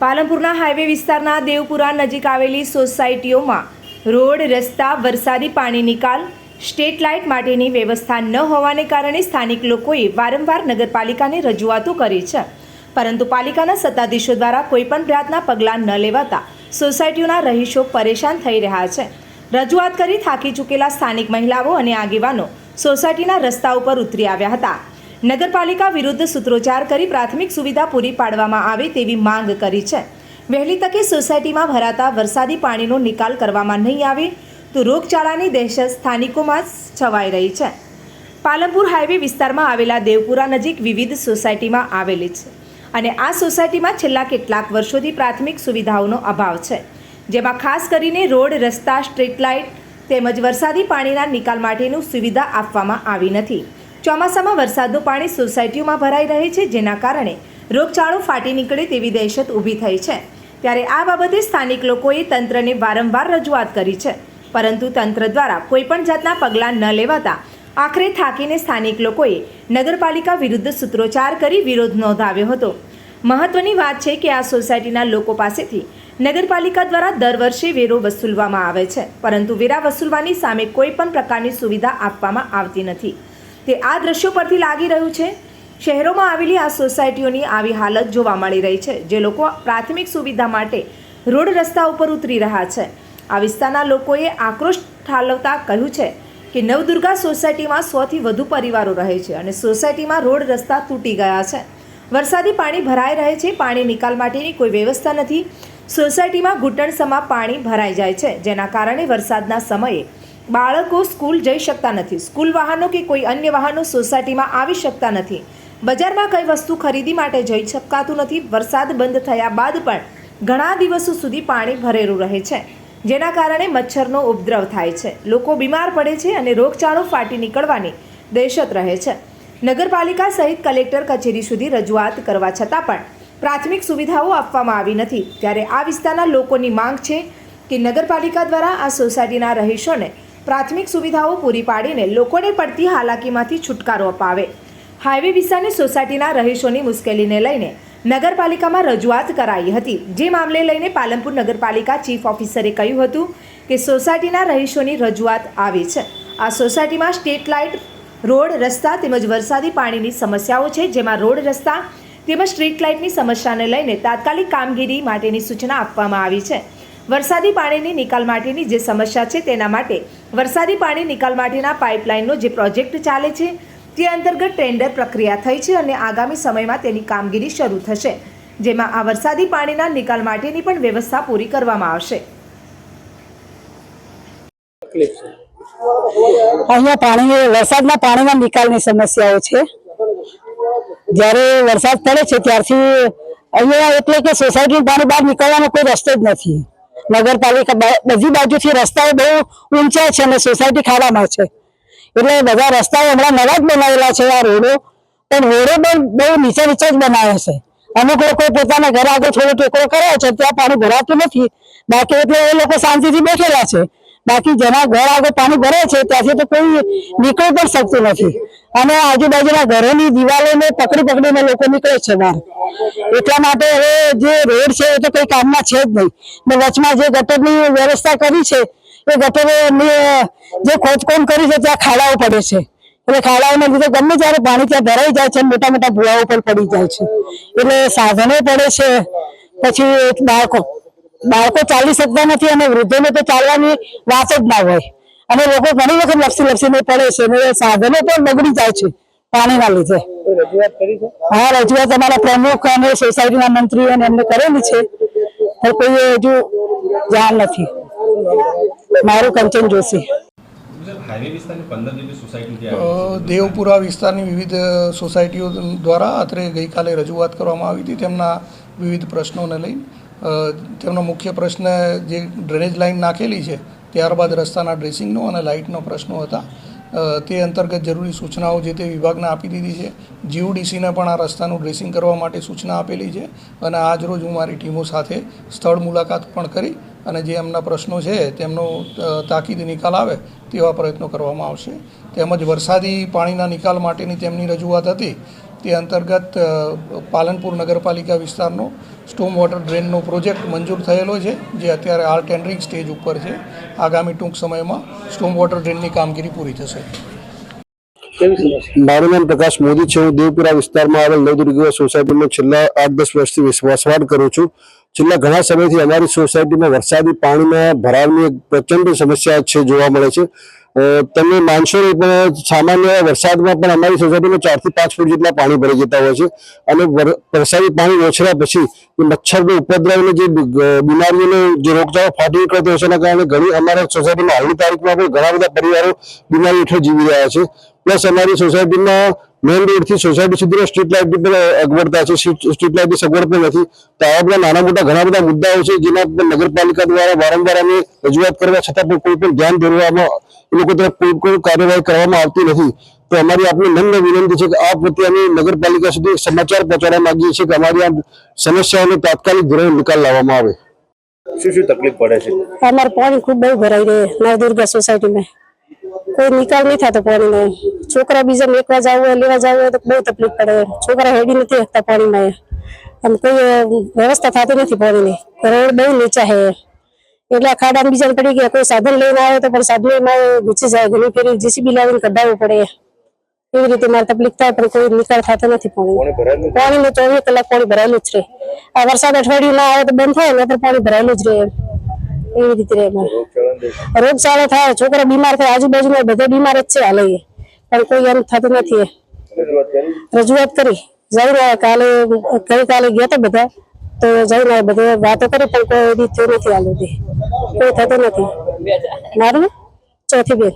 પાલનપુરના highway વિસ્તારના દેવપુરા નજીક આવેલી સોસાયટીઓમાં રોડ, રસ્તા, વરસાદી પાણી નિકાલ સ્ટેટ લાઇટ માટેની વ્યવસ્થા ન હોવાને કારણે સ્થાનિક લોકોએ વારંવાર નગરપાલિકાને રજૂઆતો કરી છે. પરંતુ પાલિકાના સત્તાધીશો દ્વારા કોઈપણ જાતના પગલાં ન લેવાતા સોસાયટીઓના રહીશો પરેશાન થઈ રહ્યા છે. રજૂઆત કરી થાકી ચૂકેલા સ્થાનિક મહિલાઓ અને આગેવાનો સોસાયટીના રસ્તા ઉપર ઉતરી આવ્યા હતા. નગરપાલિકા વિરુદ્ધ સૂત્રોચ્ચાર કરી પ્રાથમિક સુવિધા પૂરી પાડવામાં આવે તેવી માંગ કરી છે. વહેલી તકે સોસાયટીમાં ભરાતા વરસાદી પાણીનો નિકાલ કરવામાં નહીં આવે તો રોગચાળાની દહેશત સ્થાનિકોમાં છવાઈ રહી છે. પાલનપુર હાઈવે વિસ્તારમાં આવેલા દેવપુરા નજીક વિવિધ સોસાયટીમાં આવેલી છે અને આ સોસાયટીમાં છેલ્લા કેટલાક વર્ષોથી પ્રાથમિક સુવિધાઓનો અભાવ છે. જેમાં ખાસ કરીને રોડ, રસ્તા, સ્ટ્રીટ લાઇટ તેમજ વરસાદી પાણીના નિકાલ માટેનું સુવિધા આપવામાં આવી નથી. ચોમાસામાં વરસાદનું પાણી સોસાયટીઓમાં ભરાઈ રહે છે, જેના કારણે રોગચાળો ફાટી નીકળે તેવી દહેશત ઊભી થઈ છે. ત્યારે આ બાબતે સ્થાનિક લોકોએ તંત્રને વારંવાર રજૂઆત કરી છે. પરંતુ તંત્ર દ્વારા કોઈપણ જાતના પગલાં ન લેવાતા આખરે થાકીને સ્થાનિક લોકોએ નગરપાલિકા વિરુદ્ધ સૂત્રોચ્ચાર કરી વિરોધ નોંધાવ્યો હતો. મહત્વની વાત છે કે આ સોસાયટીના લોકો પાસેથી નગરપાલિકા દ્વારા દર વર્ષે વેરો વસૂલવામાં આવે છે, પરંતુ વેરા વસૂલવાની સામે કોઈ પણ પ્રકારની સુવિધા આપવામાં આવતી નથી. તે આ દ્રશ્યો પરથી લાગી રહ્યું છે. શહેરોમાં આવેલી આ સોસાયટીઓની આવી હાલત જોવા મળી રહી છે, જે લોકો પ્રાથમિક સુવિધા માટે રોડ રસ્તા ઉપર ઉતરી રહ્યા છે. આ વિસ્તારના લોકોએ આક્રોશ ઠાલવતા કહ્યું છે કે નવદુર્ગા સોસાયટીમાં સોથી વધુ પરિવારો રહે છે અને સોસાયટીમાં રોડ રસ્તા તૂટી ગયા છે. વરસાદી પાણી ભરાઈ રહે છે, પાણી નિકાલ માટેની કોઈ વ્યવસ્થા નથી. સોસાયટીમાં ઘૂંટણસમાં પાણી ભરાઈ જાય છે, જેના કારણે વરસાદના સમયે બાળકો સ્કૂલ જઈ શકતા નથી. સ્કૂલ વાહનો કે કોઈ અન્ય વાહનો સોસાયટીમાં આવી શકતા નથી. બજારમાં કઈ વસ્તુ ખરીદી માટે જઈ શકાતું નથી. વરસાદ બંધ થયા બાદ પણ ઘણા દિવસો સુધી પાણી ભરેલું રહે છે. જેના કારણે મચ્છરનો ઉપદ્રવ થાય છે. લોકો બીમાર પડે છે અને રોગચાળો ફાટી નીકળવાની દહેશત રહે છે. નગરપાલિકા સહિત કલેક્ટર કચેરી સુધી રજૂઆત કરવા છતાં પણ પ્રાથમિક સુવિધાઓ આપવામાં આવી નથી. ત્યારે આ વિસ્તારના લોકોની માંગ છે કે નગરપાલિકા દ્વારા આ સોસાયટીના રહીશોને પ્રાથમિક સુવિધાઓ પૂરી પાડીને લોકોને પડતી હાલાકીમાંથી છુટકારો અપાવે. હાઈવે વિસ્તારની સોસાયટીના રહીશોની મુશ્કેલીને લઈને નગરપાલિકામાં રજૂઆત કરાઈ હતી. જે મામલે લઈને પાલનપુર નગરપાલિકા ચીફ ઓફિસરે કહ્યું હતું કે સોસાયટીના રહીશોની રજૂઆત આવી છે. આ સોસાયટીમાં સ્ટ્રીટ લાઇટ, રોડ રસ્તા તેમજ વરસાદી પાણીની સમસ્યાઓ છે, જેમાં રોડ રસ્તા તેમજ સ્ટ્રીટ લાઇટની સમસ્યાને લઈને તાત્કાલિક કામગીરી માટેની સૂચના આપવામાં આવી છે. વરસાદી પાણીની નિકાલ માટેની જે સમસ્યા છે તેના માટે વરસાદી પાણી નિકાલ માટેના પાઇપલાઇનનો જે પ્રોજેક્ટ ચાલે છે, તે અંતર્ગત ટેન્ડર પ્રક્રિયા થઈ છે અને આગામી સમયમાં તેની કામગીરી શરૂ થશે, જેમાં આ વરસાદી પાણીના નિકાલ માટેની પણ વ્યવસ્થા પૂરી કરવામાં આવશે. અહીંયા પાણી વરસાદના પાણીના નિકાલની સમસ્યાઓ છે. જ્યારે વરસાદ પડે છે ત્યારથી અહીંયા એટલે કે સોસાયટી પાણી બહાર નીકળવાનો કોઈ રસ્તો જ નથી. નગરપાલિકા બધી બાજુથી રસ્તાઓ બહુ ઊંચા છે અને સોસાયટી ખાડામાં છે. એટલે બધા રસ્તાઓ હમણાં નવા જ બનાવેલા છે આ રોડો. પણ રોડો પણ બહુ નીચે નીચે જ બનાવ્યા છે. અમુક લોકો પોતાના ઘર આગળ થોડો ટેકરો કર્યો છે, ત્યાં પાણી ભરાતું નથી. બાકી એટલે એ લોકો શાંતિથી બેઠેલા છે. બાકી જેના ઘર આગળ પાણી ભરે છે, ત્યાંથી તો કોઈ નીકળી પણ શકતું નથી. અને આજુબાજુના ઘરોની દિવાલોને પકડી પકડીને લોકો નીકળે છે બહાર. એટલા માટે હવે જે રોડ છે, એ તો કઈ કામમાં છે જ નહીં. ને વચમાં જે ગટરની વ્યવસ્થા કરી છે, એ ગટરોની જે ખોદકોમ કરી છે, ત્યાં ખાડાઓ પડે છે. એટલે ખાડાઓને લીધે ગમે ત્યારે પાણી ત્યાં ભરાઈ જાય છે મોટા મોટા ભૂવાઓ પણ પડી જાય છે. એટલે સાધનો પડે છે, પછી બાળકો બાળકો ચાલી શકતા નથી અને વૃદ્ધોને તો ચાલવાની વાત જ ના હોય. અને લોકો ઘણી વખત લપસી લપસીને પડે છે અને સાધનો પણ બગડી જાય છે પાણીના લીધે. હા રજૂઆત અમારા પ્રમુખ અને સોસાયટીના મંત્રી અને એમને કરેલી છે. પણ કોઈ હજુ જાણ નથી. મારું કંચન જોશી. દેવપુરા વિસ્તારની વિવિધ સોસાયટીઓ દ્વારા અત્રે ગઈકાલે રજૂઆત કરવામાં આવી હતી તેમના વિવિધ પ્રશ્નોને લઈને. તેમનો મુખ્ય પ્રશ્ન જે ડ્રેનેજ લાઇન નાખેલી છે, ત્યારબાદ રસ્તાના ડ્રેસિંગનો અને લાઇટનો પ્રશ્નો હતા. તે અંતર્ગત જરૂરી સૂચનાઓ જે તે વિભાગને આપી દીધી છે. જીયુડીસીને પણ આ રસ્તાનું ડ્રેસિંગ કરવા માટે સૂચના આપેલી છે અને આજ રોજ હું મારી ટીમો સાથે સ્થળ મુલાકાત પણ કરી અને જે એમના પ્રશ્નો છે તેમનો તાકીદ નિકાલ આવે તેવા પ્રયત્નો કરવામાં આવશે. તેમજ વરસાદી પાણીના નિકાલ માટેની તેમની રજૂઆત હતી. તે અંતર્ગત પાલનપુર નગરપાલિકા વિસ્તારનો સ્ટોમ વોટર ડ્રેનનો પ્રોજેક્ટ મંજૂર થયેલો છે જે અત્યારે આ ટેન્ડરિંગ સ્ટેજ ઉપર છે. આગામી ટૂંક સમયમાં સ્ટોમ વોટર ડ્રેનની કામગીરી પૂરી થશે. મારું નામ પ્રકાશ મોદી છે. હું દેવપુરા વિસ્તારમાં આવેલ નવદુર્ગા સોસાયટીમાં છેલ્લા આઠ દસ વર્ષથી વસ- વસવાટ કરું છું. છેલ્લા ઘણા સમયથી અમારી સોસાયટીમાં વરસાદી પાણીમાં ભરાવની એક પ્રચંડ સમસ્યા છે જોવા મળે છે. તમે માનશો નહીં, પણ સામાન્ય વરસાદમાં પણ અમારી સોસાયટીમાં ચારથી પાંચ ફૂટ જેટલા પાણી ભરાઈ જતા હોય છે. અને વર- વરસાદી પાણી ઓછર્યા પછી મચ્છરનો ઉપદ્રવને જે બીમારીઓનો જે રોગચાળો ફાટી નીકળતો હોય છે એના કારણે ઘણી અમારા સોસાયટીમાં હાલની તારીખમાં પણ ઘણા બધા પરિવારો બીમારી હેઠળ જીવી રહ્યા છે. પ્લસ અમારી સોસાયટીમાં મેઇન રોડથી સોસાયટી સુધીનો સ્ટ્રીટ લાઇટ પણ અગવડતા છે. સ્ટ્રીટ લાઇટની સગવડ પણ નથી. તો આવા બધા નાના મોટા ઘણા બધા મુદ્દાઓ છે જેના પર નગરપાલિકા દ્વારા વારંવાર અમે રજૂઆત કરવા છતાં પણ કોઈ પણ ધ્યાન દોરવામાં એ લોકો તરફ કોઈ કોઈ કાર્યવાહી કરવામાં આવતી નથી. તો અમારી આપને નમ્ર વિનંતી છે કે આ પ્રત્યે અમે નગરપાલિકા સુધી સમાચાર પહોંચાડવા માંગીએ છીએ કે અમારી આ સમસ્યાઓનો તાત્કાલિક ધોરણે નિકાલ લાવવામાં આવે. શું શું તકલીફ પડે છે? અમારે પાણી ખૂબ બહુ ભરાઈ રહે નવદુર્ગા સોસાયટીમાં કોઈ નિકાલ નહીં થતો પાણીનો. છોકરા બીજા મેકવા જવું હોય લેવા જવું હોય તો બહુ તકલીફ પડે. છોકરા હેડી નથી શકતા પાણીમાં. આમ કોઈ અ, વ્યવસ્થા થતી નથી પાણીની. રોડ બહુ નીચા છે. એટલે આ ખાડામાં બીજાને પડી ગયા. કોઈ સાધન લઈને આવે તો પણ સાધનમાં ઘૂસી જાય. ઘણી ફેરી જીસીબી લાવીને કઢાવવું પડે. એવી રીતે મારે તકલીફ થાય પણ કોઈ નિકાલ થતો નથી પાણી. પાણીનું ચોવીસ કલાક પાણી ભરાયેલું જ રહે. આ વરસાદ અઠવાડિયું ના આવે તો બંધ થાય ને તો પાણી ભરાયેલું જ રહે. એમ. એવી રીતે રહે અમારે રોગચાળો થાય છોકરા બીમાર થાય આજુબાજુ બધા બીમાર જ છે હાલે. પણ કોઈ એમ થતું નથી. એ. રજૂઆત કરી. જઈને કાલે ગઈકાલે ગયા હતા બધા. તો જઈને બધા વાતો કરી પણ કોઈ એવી થયું નથી હાલ કોઈ થતું નથી. મારું? ચોથી બેન.